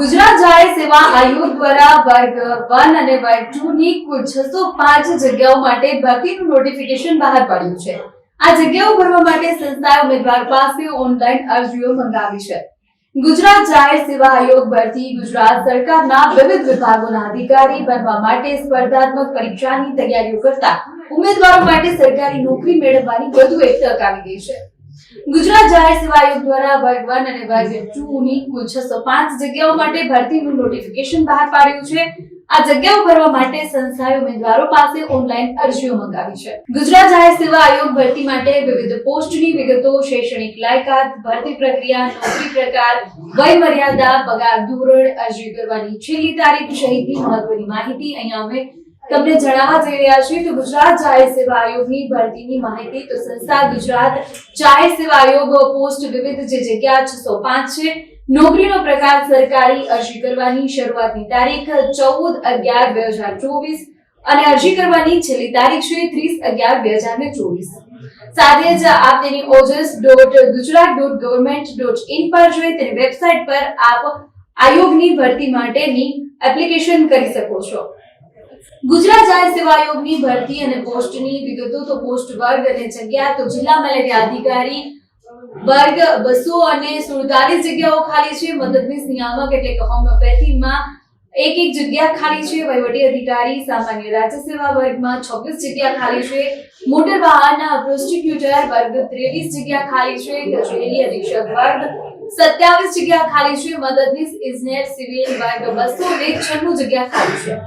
ગુજરાત જાહેર સેવા આયોગ દ્વારા વર્ગ વન અને વર્ગ ટુ ની કુલ છસો પાંચ જગ્યાઓ માટે ભરતીનું નોટિફિકેશન બહાર પાડ્યું છે. આ જગ્યાઓ ભરવા માટે સંસ્થાએ ઉમેદવાર પાસે ઓનલાઈન અરજીઓ મંગાવી છે. ગુજરાત જાહેર સેવા આયોગ ભરતી ગુજરાત સરકારના વિવિધ વિભાગોના અધિકારી બનવા માટે સ્પર્ધાત્મક પરીક્ષાની તૈયારીઓ કરતા ઉમેદવારો માટે સરકારી નોકરી મેળવવાની વધુ એક તક આવી ગઈ છે. ગુજરાત જાહેર સેવા આયોગ દ્વારા વર્ગ વન અને વર્ગ ટુ ની કુલ છસો પાંચ જગ્યાઓ માટે ભરતીનું નોટિફિકેશન બહાર પાડ્યું છે. આ જગ્યાઓ ભરવા માટે સંસ્થાએ ઉમેદવારો પાસે ઓનલાઈન અરજીઓ મંગાવી છે. ગુજરાત જાહેર સેવા આયોગ ભરતી માટે વિવિધ પોસ્ટની વિગતો, શૈક્ષણિક લાયકાત, ભરતી પ્રક્રિયા, નોકરી પ્રકાર વય મર્યાદા પગાર ધોરણ, અરજી કરવાની છેલ્લી તારીખ સહિતની મહત્વની માહિતી અહીંયા અમે તમને જણાવવા જઈ રહ્યા છીએ કે ગુજરાત જાહેર સેવા આયોગની ભરતીની માહિતી તો સંસ્થા ગુજરાત જાહેર સેવા આયોગ પોસ્ટ વિવિધ જે જગ્યા છસો પાંચ છે. નોકરીનો પ્રકાર સરકારી અરજી કરવાની શરૂઆતની તારીખ ચૌદ અગિયાર બે હજાર ચોવીસ અને અરજી કરવાની છેલ્લી તારીખ છે ત્રીસ અગિયાર બે હજાર ને ચોવીસ. સાથે જ આપ તેની Ojas dot Gujarat dot government dot in પર જોઈ તેની વેબસાઇટ પર આપ આયોગની ભરતી માટેની એપ્લિકેશન કરી શકો છો. ગુજરાત જાહેર સેવા આયોગની ભરતી અને પોસ્ટની વિગતો તો પોસ્ટ વર્ગ અને જગ્યા તો જિલ્લા મેલેરિયા અધિકારી વર્ગ બસો અને સુડતાલીસ જગ્યાઓ ખાલી છે. મદદનીશ નિયામક એટલે કે હોમિયોપેથીમાં એક એક જગ્યા ખાલી છે. વહીવટી અધિકારી, સામાન્ય રાજ્ય સેવા વર્ગમાં છવ્વીસ જગ્યા ખાલી છે. મોટર વાહન પ્રોસ્ટિક્યુટર વર્ગ ત્રેવીસ જગ્યા ખાલી છે. કચેરી અધિક્ષક વર્ગ સત્યાવીસ જગ્યા ખાલી છે. મદદનીશ ઇજનેર સિવિલ વર્ગ બસો ને છન્નું જગ્યા ખાલી છે.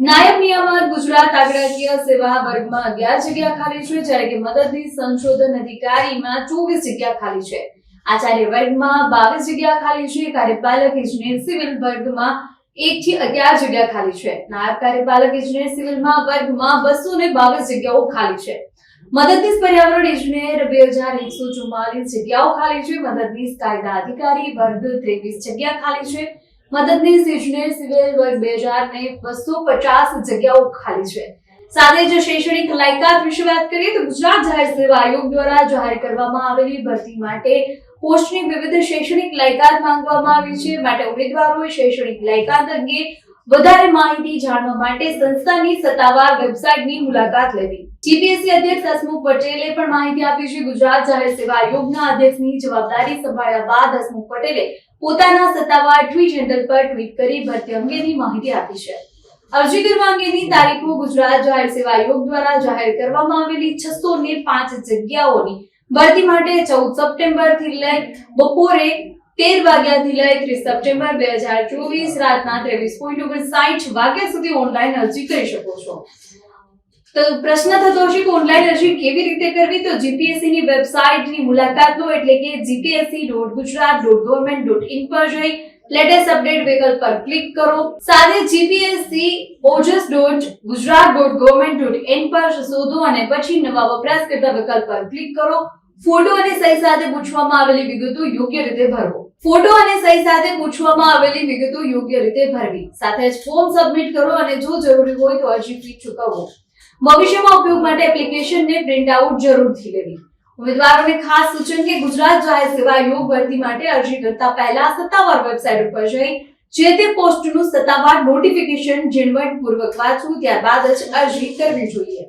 નાયબ નિયામક ગુજરાત આંકડાકીય સેવા વર્ગમાં અગિયાર જગ્યા ખાલી છે, જ્યારે કે મદદનીશ સંશોધન અધિકારીમાં ચોવીસ જગ્યા ખાલી છે. આચાર્ય વર્ગમાં બાવીસ જગ્યા ખાલી છે, કાર્યપાલક ઇજનેર સિવિલ વર્ગમાં એક થી અગિયાર જગ્યા ખાલી છે. નાયબ કાર્યપાલક ઇજનેર સિવિલમાં વર્ગમાં બસો ને બાવીસ જગ્યાઓ ખાલી છે. મદદનીશ પર્યાવરણ ઇજનેર બે હજાર એકસો ચુમ્માલીસ જગ્યાઓ ખાલી છે. મદદનીશ કાયદા અધિકારી વર્ગ ત્રેવીસ જગ્યા ખાલી છે. મદદનીશ ઇજનેર સિવિલ વર્ગ બે હજાર ને બસો પચાસ જગ્યાઓ ખાલી છે. સાથે જ શૈક્ષણિક લાયકાત વિશે વાત કરીએ તો ગુજરાત જાહેર સેવા આયોગ દ્વારા જાહેર કરવામાં આવેલી ભરતી માટે પોસ્ટની વિવિધ શૈક્ષણિક લાયકાત માંગવામાં આવી છે. માટે ઉમેદવારોએ શૈક્ષણિક લાયકાત અંગે વધારે માહિતી જાણવા માટે સંસ્થાની સત્તાવાર વેબસાઇટની મુલાકાત લેવી. જીપીએસસી અધ્યક્ષ હસમુખ પટેલે પણ માહિતી આપી છે, ગુજરાત જાહેર સેવા આયોગના અધ્યક્ષની જવાબદારી સંભાળ્યા બાદ હસમુખ પટેલે પોતાના સત્તાવાર ટ્વીટ હેન્ડલ પર ટ્વીટ કરી ભરતી અંગેની માહિતી આપી છે. અરજી કરવા અંગેની તારીખો ગુજરાત જાહેર સેવા આયોગ દ્વારા જાહેર કરવામાં આવેલી છસો ને પાંચ જગ્યાઓની ભરતી માટે ચૌદ સપ્ટેમ્બરથી લઈ બપોરે તેર વાગ્યાથી લઈ ત્રીસ સપ્ટેમ્બર બે હજાર ચોવીસ રાતના ત્રેવીસ પોઈન્ટ ઓગણસાઠ વાગ્યા સુધી ઓનલાઈન અરજી કરી શકો છો. તો પ્રશ્ન થતો હશે કે ઓનલાઈન અરજી કેવી રીતે કરવી? તો જીપીએસસી ની વેબસાઇટની મુલાકાત લો, એટલે કે GPSC dot Gujarat dot government dot in પર જઈ લેટેસ્ટ અપડેટ વિકલ્પ પર ક્લિક કરો. સાથે GPSC Ojas dot Gujarat dot government dot in પર શોધો અને પછી નવા વપરાશકર્તા વિકલ્પ પર ક્લિક કરો. ફોટો અને સહી સાથે પૂછવામાં આવેલી વિગતો યોગ્ય રીતે ભરવો ફોટો અને સહી સાથે પૂછવામાં આવેલી વિગતો યોગ્ય રીતે ભરવી. સાથે જ ફોર્મ સબમિટ કરો અને જો જરૂરી હોય તો અરજી ફી ચૂકવવો. ભવિષ્યમાં ઉપયોગ માટે એપ્લિકેશનને પ્રિન્ટ આઉટ જરૂરથી લેવી. ઉમેદવારોને ખાસ સૂચન કે ગુજરાત જાહેર સેવા યોગ ભરતી માટે અરજી કરતા પહેલા સત્તાવાર વેબસાઇટ ઉપર જઈ જે તે પોસ્ટનું સત્તાવાર નોટિફિકેશન ઝીણવટપૂર્વક વાંચવું, ત્યારબાદ જ અરજી કરવી જોઈએ.